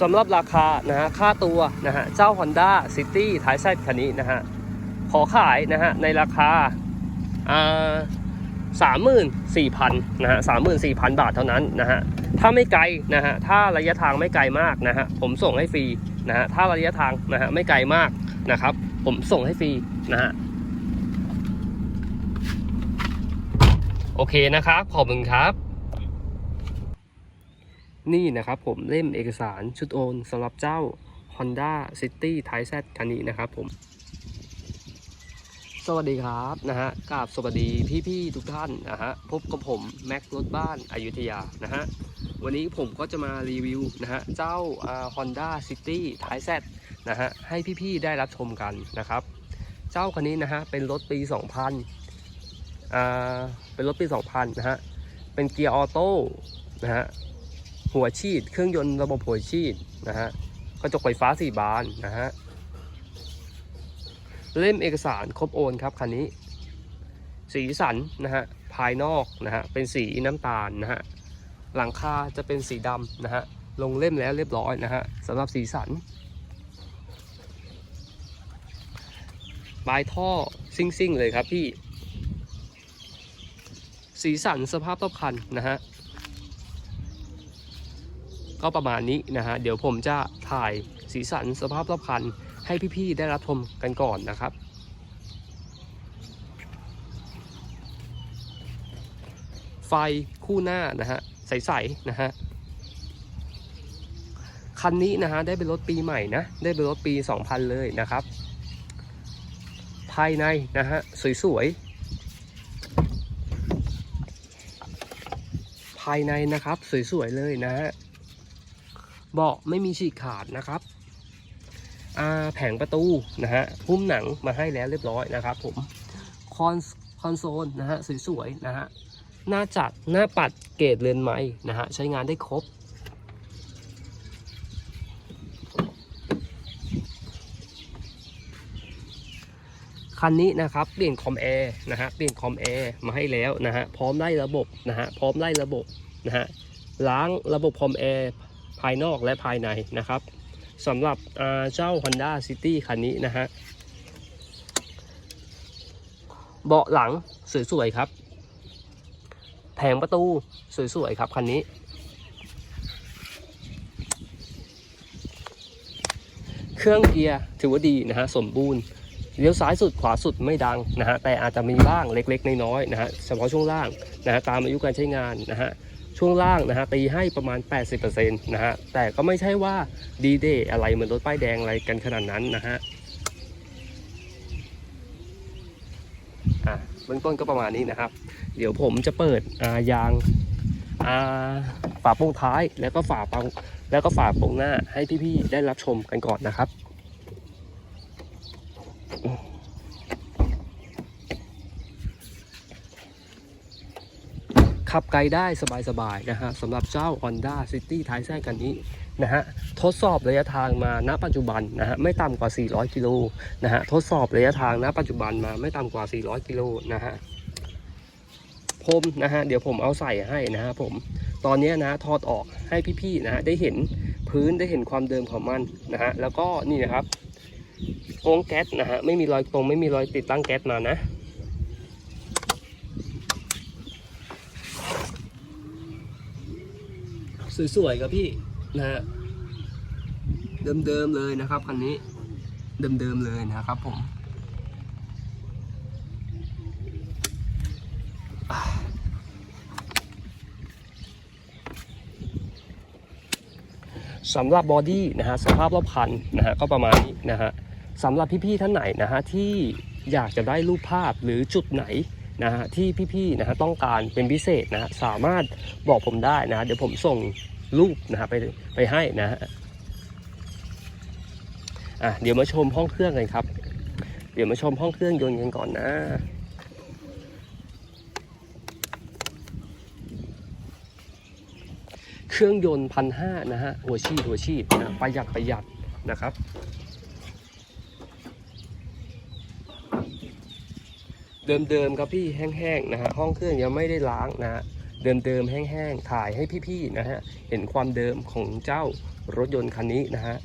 สำหรับราคานะฮะค่าตัวนะฮะเจ้า Honda City ท้ายแซดคันนี้นะฮะขอขายนะฮะในราคาอ่าสามหมื่นสี่พันนะฮะสามหมื่นสี่พันบาทเท่านั้นนะฮะถ้าไม่ไกลนะฮะถ้าระยะทางไม่ไกลมากนะฮะผมส่งให้ฟรีนะฮะถ้าระยะทางนะฮะไม่ไกลมากนะครับ ผมส่งให้ฟรีนะฮะโอเคนะครับ ขอบคุณครับ นี่นะครับผมเล่มเอกสารชุดโอนสำหรับเจ้า Honda City t i z Z คันนี้นะครับผม สวัสดีครับนะฮะกราบสวัสดีพี่ๆทุกท่านนะฮะพบกับผมแม็กรถบ้านอายุทยานะฮะวันนี้ผมก็จะมารีวิวนะฮะเจ้าอ่า Honda City t i z Z นะฮะให้พี่ๆได้รับชมกันนะครับ เจ้าคันนี้นะฮะเป็นรถปี 2000อ่าเป็นรถปี 2000 นะฮะเป็นเกียร์ออโต้นะฮะ หัวฉีด เครื่องยนต์ระบบหัวฉีดนะฮะกระจกไฟฟ้าสี่บานนะฮะเล่มเอกสารครบโอนครับคันนี้ สีสันนะฮะภายนอกนะฮะเป็นสีน้ำตาลนะฮะหลังคาจะเป็นสีดำนะฮะลงเล่มแล้วเรียบร้อยนะฮะสำหรับสีสันปลายท่อซิ่งๆเลยครับพี่ สีสันสภาพรอบคันนะฮะ ก็ประมาณนี้นะฮะเดี๋ยวผมจะถ่ายสีสันสภาพรอบคันให้พี่ๆได้รับชมกันก่อนนะครับไฟคู่หน้านะฮะใสๆนะฮะคันนี้นะฮะได้เป็นรถปีใหม่นะได้เป็นรถปี 2000 เลยนะครับ ภายในนะฮะสวยๆภายในนะครับสวยๆเลยนะฮะ เบาะไม่มีฉีกขาดนะครับแผงประตูนะฮะหุ้มหนังมาให้แล้วเรียบร้อยนะครับผมคอนคอนโซลนะฮะสวยๆนะฮะหน้าจัดหน้าปัดเกรดเรือนไม้นะฮะใช้งานได้ครบคันนี้นะครับเปลี่ยนคอมแอร์นะฮะเปลี่ยนคอมแอร์มาให้แล้วนะฮะพร้อมไล่ระบบนะฮะพร้อมไล่ระบบนะฮะล้างระบบคอมแอร์ ภายนอกและภายในนะครับสำหรับเจ้า Honda City คันนี้นะฮะเบาะหลังสวยๆครับ แผงประตูสวยๆครับคันนี้ เครื่องเกียร์ถือว่าดีนะฮะสมบูรณ์เลี้ยวซ้ายสุดขวาสุดไม่ดังนะฮะแต่อาจจะมีบ้างเล็กๆน้อยๆนะฮะเฉพาะช่วงล่างนะฮะตามอายุการใช้งานนะฮะ ช่วงล่างนะฮะตีให้ประมาณ 80%นะฮะแต่ก็ไม่ใช่ว่าดีเดย์อะไรเหมือนรถป้ายแดงอะไรกันขนาดนั้นนะฮะอะเบื้องต้นก็ประมาณนี้นะครับ เดี๋ยวผมจะเปิดอายางอาฝาโป่งท้ายแล้วก็ฝาปร่งแล้วก็ฝาโป่งหน้าให้พี่ๆได้รับชมกันก่อนนะครับ ขับไกลได้สบายๆนะฮะสำหรับเจ้า Honda City ท้ายแท้กันนี้นะฮะทดสอบระยะทางมาณปัจจุบันนะฮะไม่ต่ำกว่า 400 กิโลนะฮะทดสอบระยะทางณปัจจุบันมาไม่ต่ำกว่า 400 กิโลนะฮะผมนะฮะเดี๋ยวผมเอาใส่ให้นะฮะผมตอนนี้นะถอดออกให้พี่ๆนะฮะได้เห็นพื้นได้เห็นความเดิมของมันนะฮะแล้วก็นี่นะครับโองแก๊สนะฮะไม่มีรอยตรงไม่มีรอยติดตั้งแก๊สมานะ สวยๆครับพี่นะฮะเดิมๆเลยนะครับคันนี้เดิมๆเลยนะครับผมสำหรับบอดี้นะฮะสภาพรอบคันนะฮะก็ประมาณนี้นะฮะสำหรับพี่ๆท่านไหนนะฮะที่อยากจะได้รูปภาพหรือจุดไหน นะฮะที่พี่ๆนะฮะต้องการเป็นพิเศษนะฮะสามารถบอกผมได้นะฮะเดี๋ยวผมส่งรูปนะฮะไปไปให้นะฮะอะเดี๋ยวมาชมห้องเครื่องกันครับ เดี๋ยวมาชมห้องเครื่องยนต์กันก่อนนะเครื่องยนต์พันห้านะฮะหัวฉีดหัวฉีดนะประหยัดประหยัดนะครับ เดิมๆครับพี่แห้งๆนะฮะห้องเครื่องยังไม่ได้ล้างนะฮะเดิมๆแห้งๆถ่ายให้พี่ๆนะฮะเห็นความเดิมของเจ้ารถยนต์คันนี้นะฮะ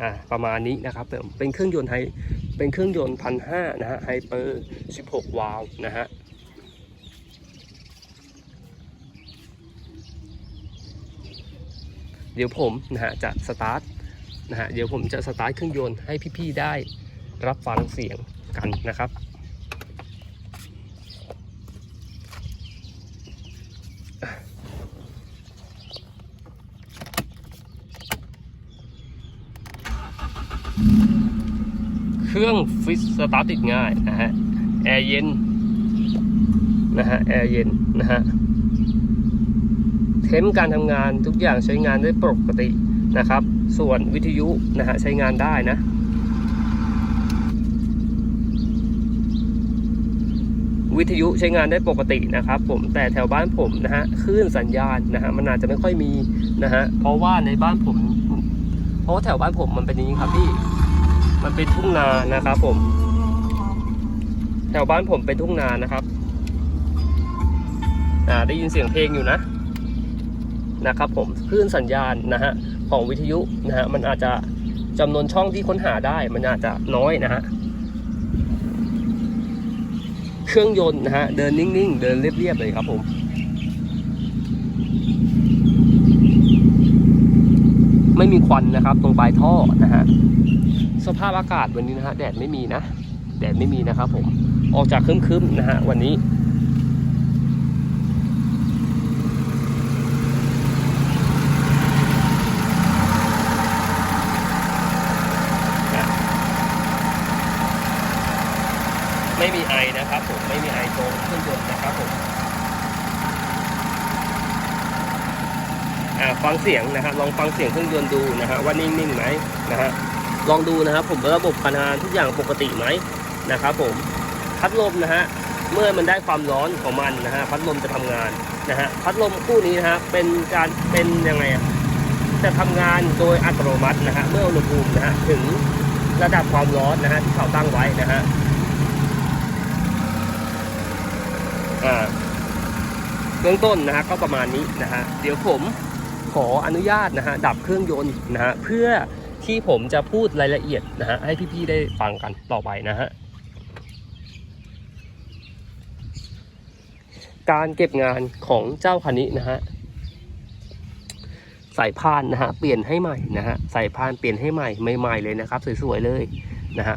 อ่าประมาณนี้นะครับผมเป็นเครื่องยนต์ไฮเป็นเครื่องยนต์พันห้านะฮะไฮเปอร์16วาล์วนะฮะเดี๋ยวผมนะฮะจะสตาร์ท นะฮะเดี๋ยวผมจะสตาร์ทเครื่องยนต์ให้พี่ๆได้รับฟังเสียงกันนะครับเครื่องฟิตสตาร์ทติดง่ายนะฮะแอร์เย็นนะฮะแอร์เย็นนะฮะเทมการทำงานทุกอย่างใช้งานได้ปกตินะครับ ส่วนวิทยุนะฮะใช้งานได้นะ วิทยุใช้งานได้ปกตินะครับผมแต่แถวบ้านผมนะฮะคลื่นสัญญาณนะฮะมันอาจจะไม่ค่อยมีนะฮะเพราะว่าในบ้านผม เพราะว่าแถวบ้านผมมันเป็นอย่างนี้ครับพี่มันเป็นทุ่งนานะครับผม แถวบ้านผมเป็นทุ่งนานะครับอ่าได้ยินเสียงเพลงอยู่นะนะครับผมคลื่นสัญญาณนะฮะ ของวิทยุนะฮะมันอาจจะจำนวนช่องที่ค้นหาได้ มันอาจจะน้อยนะฮะเครื่องยนต์นะฮะเดินนิ่งๆ เดินเรียบๆเลยครับผมไม่มีควันนะครับ ตรงปลายท่อนะฮะสภาพอากาศวันนี้นะฮะแดดไม่มีนะ แดดไม่มีนะครับผมออกจากครึ้มๆนะฮะวันนี้ ไม่มีไอนะครับผมไม่มีไอตรงเครื่องยนต์นะครับผมฟังเสียงนะครับลองฟังเสียงเครื่องยนต์ดูนะฮะว่านิ่งๆไหมนะฮะลองดูนะครับผมระบบการทำงานทุกอย่างปกติไหมนะครับผมพัดลมนะฮะเมื่อมันได้ความร้อนของมันนะฮะพัดลมจะทำงานนะฮะพัดลมคู่นี้นะฮะเป็นการเป็นยังไงจะทำงานโดยอัตโนมัตินะฮะเมื่ออุณหภูมินะฮะถึงระดับความร้อนนะฮะที่เขาตั้งไว้นะฮะ อ่า เบื้องต้นนะฮะก็ประมาณนี้นะฮะเดี๋ยวผมขออนุญาตนะฮะดับเครื่องยนต์นะฮะเพื่อที่ผมจะพูดรายละเอียดนะฮะให้พี่ๆได้ฟังกันต่อไปนะฮะการเก็บงานของเจ้าคันนี้นะฮะสายพานนะฮะเปลี่ยนให้ใหม่นะฮะสายพานเปลี่ยนให้ใหม่ใหม่ๆเลยนะครับ สวยๆเลยนะฮะ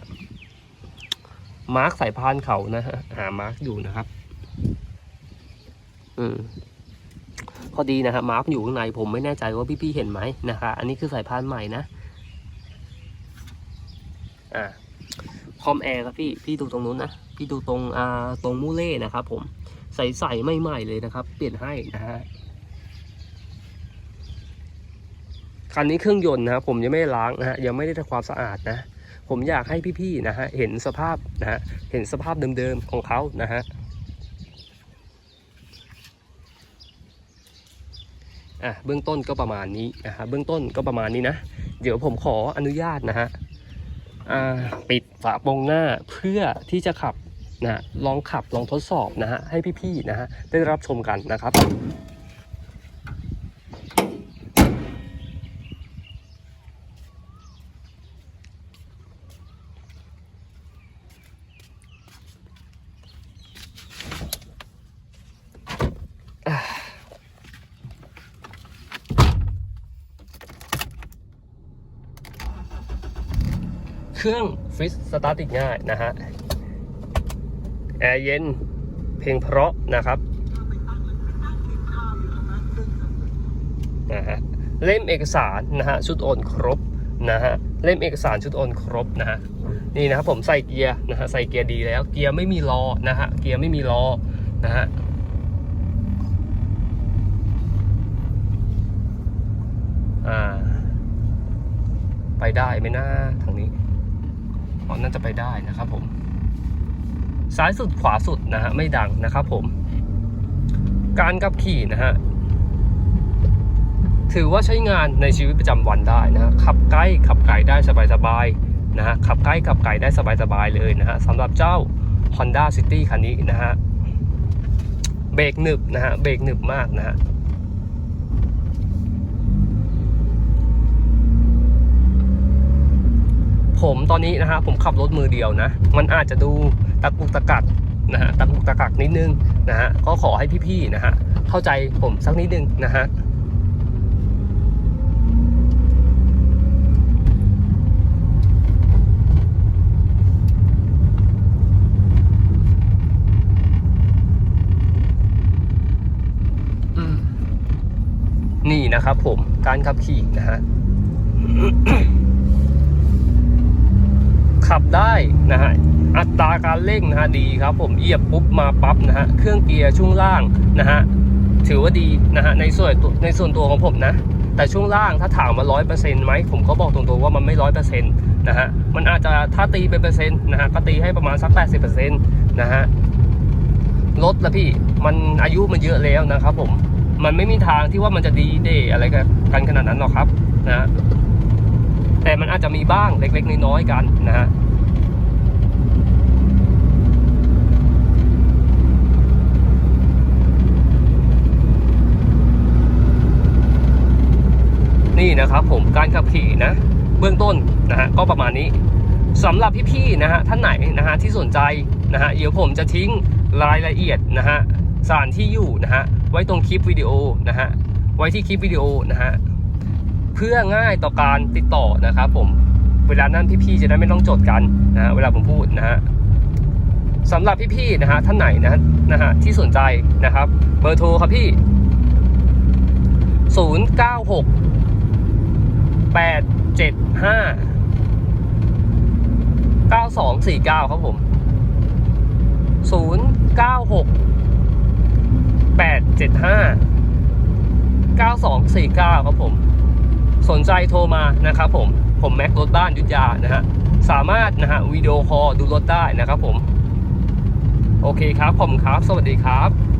มาร์กสายพานเขานะฮะหามาร์กอยู่นะครับ อืมพอดีนะฮะมาร์กอยู่ข้างในผมไม่แน่ใจว่าพี่ๆเห็นไหมนะคะ อันนี้คือสายพานใหม่นะ อ่าคอมแอร์ครับพี่พี่ดูตรงนู้นนะพี่ดูตรงอ่าตรงมูเล่นะครับ ผมใส่ใส่ไม่ใหม่เลยนะครับ เปลี่ยนให้นะฮะคันนี้เครื่องยนต์นะครับผมยังไม่ล้างนะฮะยังไม่ได้ทำความสะอาดนะ ผมอยากให้พี่ๆนะฮะเห็นสภาพนะฮะเห็นสภาพเดิมๆของเขานะฮะ อะเบื้องต้นก็ประมาณนี้นะฮะเบื้องต้นก็ประมาณนี้นะ เดี๋ยวผมขออนุญาตนะฮะปิดฝาโปรงหน้าเพื่อที่จะขับนะฮะลองขับลองทดสอบนะฮะให้พี่ๆนะฮะได้รับชมกันนะครับ เครื่องฟิสสตาร์ทติดง่ายนะฮะ แอร์เย็น เพลงเพราะนะครับนะฮะเล่มเอกสารนะฮะชุดโอนครบนะฮะเล่มเอกสารชุดโอนครบนะฮะนี่นะครับผมใส่เกียร์นะฮะใส่เกียร์ดีแล้ว เกียร์ไม่มีล้อนะฮะเกียร์ไม่มีล้อนะฮะอ่าไปได้ไหมนะทางนี้ น่าจะไปได้นะครับผม ซ้ายสุดขวาสุดนะฮะไม่ดังนะครับผม การขับขี่นะฮะถือว่าใช้งานในชีวิตประจำวันได้นะฮะขับใกล้ขับไกลได้สบายๆนะฮะขับใกล้ขับไกลได้สบายๆเลยนะฮะสำหรับเจ้า Honda City คันนี้นะฮะเบรกหนึบนะฮะเบรกหนึบมากนะฮะ ผมตอนนี้นะฮะผมขับรถมือเดียวนะ มันอาจจะดูตะกุกตะกักนะฮะตะกุกตะกักนิดนึงนะฮะก็ขอให้พี่ๆนะฮะเข้าใจผมสักนิดนึงนะฮะนี่นะครับผมการขับขี่นะฮะ ขับได้นะฮะอัตราการเร่งนะฮะดีครับผมเหยียบปุ๊บมาปั๊บนะฮะเครื่องเกียร์ช่วงล่างนะฮะถือว่าดีนะฮะในส่วนในส่วนตัวของผมนะแต่ช่วงล่างถ้าถามมาร้อยเปอร์เซ็นต์ไหมผมก็บอกตรงๆว่ามันไม่ร้อยเปอร์เซ็นต์นะฮะมันอาจจะถ้าตีเป็นเปอร์เซ็นต์นะฮะก็ตีให้ประมาณสักแปดสิบเปอร์เซ็นต์นะฮะรถละพี่มันอายุมันเยอะแล้วนะครับผมมันไม่มีทางที่ว่ามันจะดีเดย์อะไรกันขนาดนั้นหรอกครับนะฮะแต่มันอาจจะมีบ้างเล็กๆน้อยๆกันนะฮะ นะครับผมการขับขี่นะเบื้องต้นนะฮะก็ประมาณนี้สำหรับพี่ๆนะฮะท่านไหนนะฮะที่สนใจนะฮะเดี๋ยวผมจะทิ้งรายละเอียดนะฮะสถานที่อยู่นะฮะไว้ตรงคลิปวิดีโอนะฮะไว้ที่คลิปวิดีโอนะฮะเพื่อง่ายต่อการติดต่อนะครับผมเวลานั้นพี่ๆจะได้ไม่ต้องจดกันนะฮะเวลาผมพูดนะฮะสำหรับพี่ๆนะฮะท่านไหนนะนะฮะที่สนใจนะครับเบอร์โทรครับพี่ 096 แปดเจ็ดห้าเก้าสองสี่เก้าครับผมศูนย์เก้าหกแปดเจ็ดห้าเก้าสองสี่เก้าครับผม สนใจโทรมานะครับผม ผมแม็กรถบ้านยุทธยานะฮะ สามารถนะฮะวิดีโอคอลดูรถได้นะครับผม โอเคครับผมครับ สวัสดีครับ